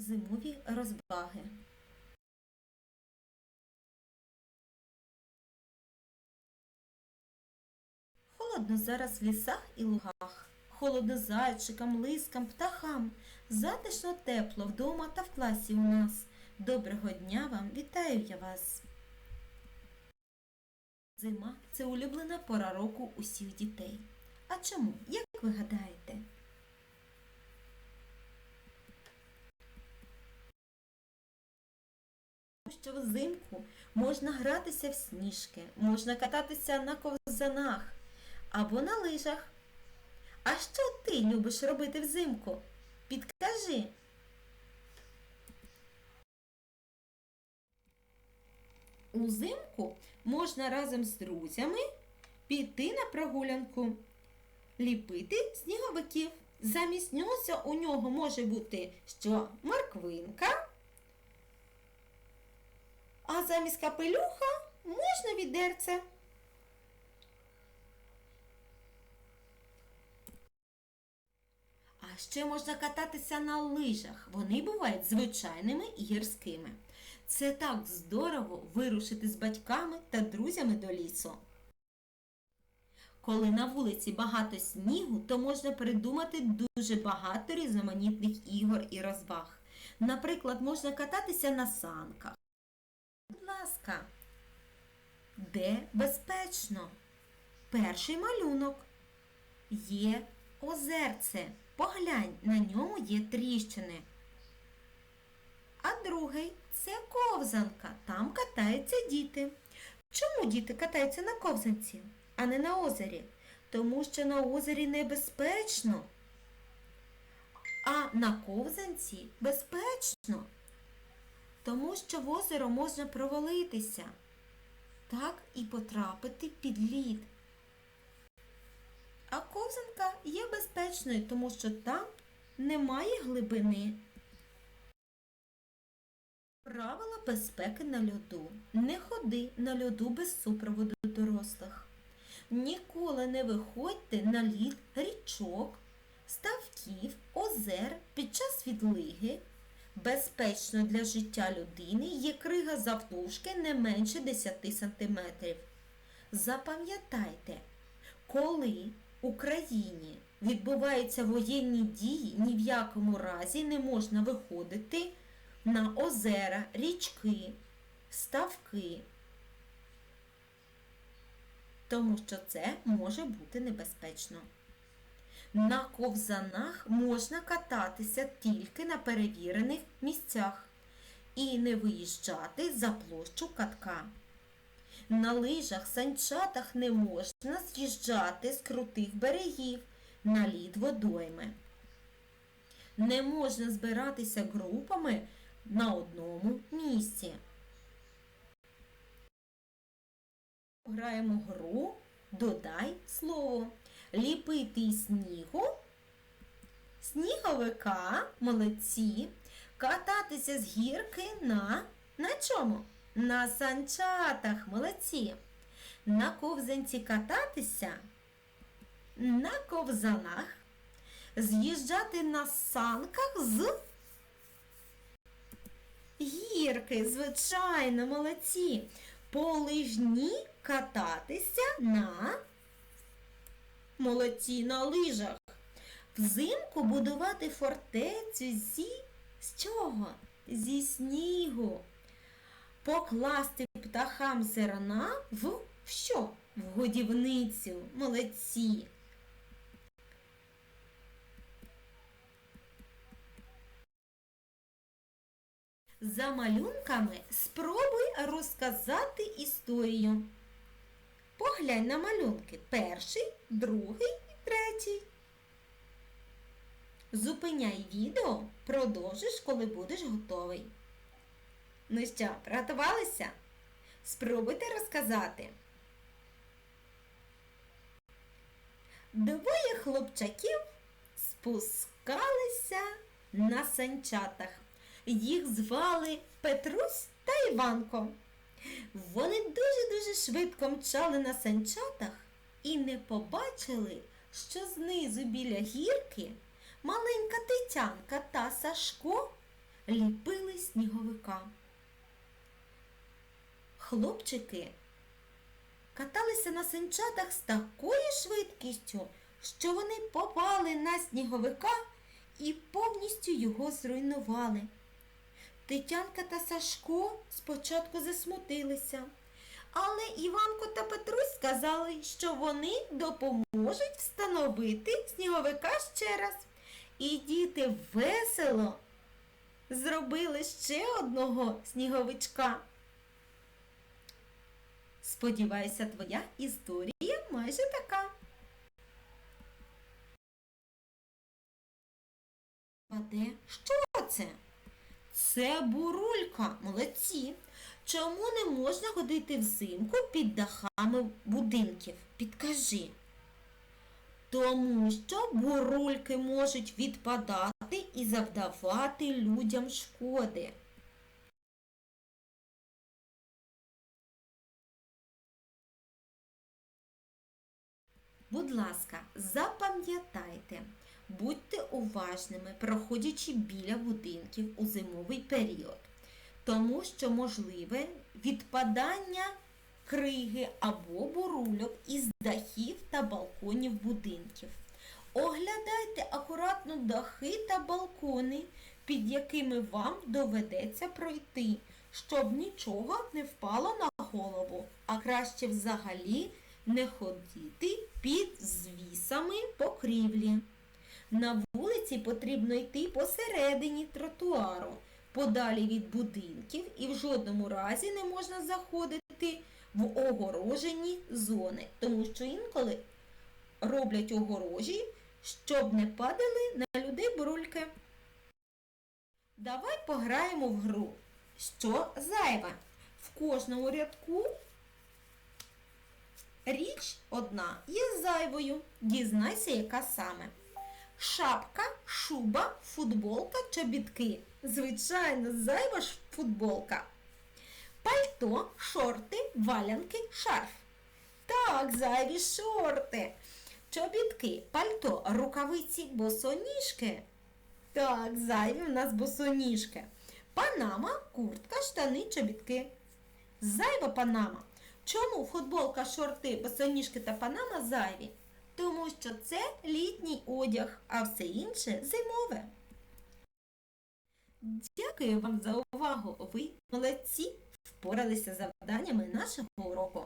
Зимові розваги. Холодно зараз в лісах і лугах. Холодно зайчикам, лискам, птахам. Затишно тепло вдома та в класі у нас. Доброго дня вам, вітаю я вас. Зима це улюблена пора року усіх дітей. А чому? Як ви гадаєте? Тому що взимку можна гратися в сніжки, можна кататися на ковзанах або на лижах. А що ти любиш робити взимку? Підкажи. Узимку можна разом з друзями піти на прогулянку, ліпити сніговиків. Замість носа у нього може бути що морквинка, а замість капелюха можна відерце. А ще можна кататися на лижах. Вони бувають звичайними і гірськими. Це так здорово вирушити з батьками та друзями до лісу. Коли на вулиці багато снігу, то можна придумати дуже багато різноманітних ігор і розваг. Наприклад, можна кататися на санках. Будь ласка, де безпечно? Перший малюнок. Є озерце. Поглянь, на ньому є тріщини. А другий це ковзанка. Там катаються діти. Чому діти катаються на ковзанці, а не на озері? Тому що на озері небезпечно. А на ковзанці безпечно. Тому що в озеро можна провалитися. Так і потрапити під лід. А ковзанка є безпечною, тому що там немає глибини. Правила безпеки на льоду. Не ходи на льоду без супроводу дорослих. Ніколи не виходьте на лід річок, ставків, озер під час відлиги. Безпечно для життя людини є крига завтовшки не менше 10 см. Запам'ятайте, коли в Україні відбуваються воєнні дії, ні в якому разі не можна виходити на озера, річки, ставки, тому що це може бути небезпечно. На ковзанах можна кататися тільки на перевірених місцях і не виїжджати за площу катка. На лижах, санчатах не можна з'їжджати з крутих берегів на лід водойми. Не можна збиратися групами на одному місці. Граємо гру Додай слово. Ліпити снігу, сніговика, молодці, кататися з гірки на на чому? На санчатах, молодці. На ковзанці кататися, на ковзанах, з'їжджати на санках з гірки, звичайно, молодці. По лижні кататися на молодці на лижах. Взимку будувати фортецю зі з чого? Зі снігу. Покласти птахам зерна в, що? В годівницю. Молодці. За малюнками спробуй розказати історію. Поглянь на малюнки. Перший, другий і третій. Зупиняй відео, продовжиш, коли будеш готовий. Ну що, приготувалися? Спробуйте розказати. Двоє хлопчаків спускалися на санчатах. Їх звали Петрусь та Іванко. Вони дуже-дуже швидко мчали на санчатах і не побачили, що знизу біля гірки маленька Тетянка та Сашко ліпили сніговика. Хлопчики каталися на санчатах з такою швидкістю, що вони попали на сніговика і повністю його зруйнували. Тетянка та Сашко спочатку засмутилися, але Іванко та Петрусь сказали, що вони допоможуть встановити сніговика ще раз. І діти весело зробили ще одного сніговичка. Сподіваюся, твоя історія майже така. А де? Що це? Це бурулька, молодці. Чому не можна ходити взимку під дахами будинків? Підкажи. Тому що бурульки можуть відпадати і завдавати людям шкоди. Будь ласка, запам'ятайте, будьте уважними, проходячи біля будинків у зимовий період, тому що можливе відпадання криги або бурульок із дахів та балконів будинків. Оглядайте акуратно дахи та балкони, під якими вам доведеться пройти, щоб нічого не впало на голову, а краще взагалі не ходити під звісами покрівлі. На вулиці потрібно йти посередині тротуару, подалі від будинків і в жодному разі не можна заходити в огорожені зони, тому що інколи роблять огорожі, щоб не падали на людей бурульки. Давай пограємо в гру. Що зайве? В кожному рядку річ одна є зайвою. Дізнайся, яка саме. Шапка, шуба, футболка, чобітки. Звичайно, зайва ж футболка. Пальто, шорти, валянки, шарф. Так, зайві шорти. Чобітки, пальто, рукавиці, босоніжки. Так, зайві в нас босоніжки. Панама, куртка, штани, чобітки. Зайва панама. Чому футболка, шорти, босоніжки та панама зайві? Тому що це літній одяг, а все інше зимове. Дякую вам за увагу. Ви молодці впоралися з завданнями нашого уроку.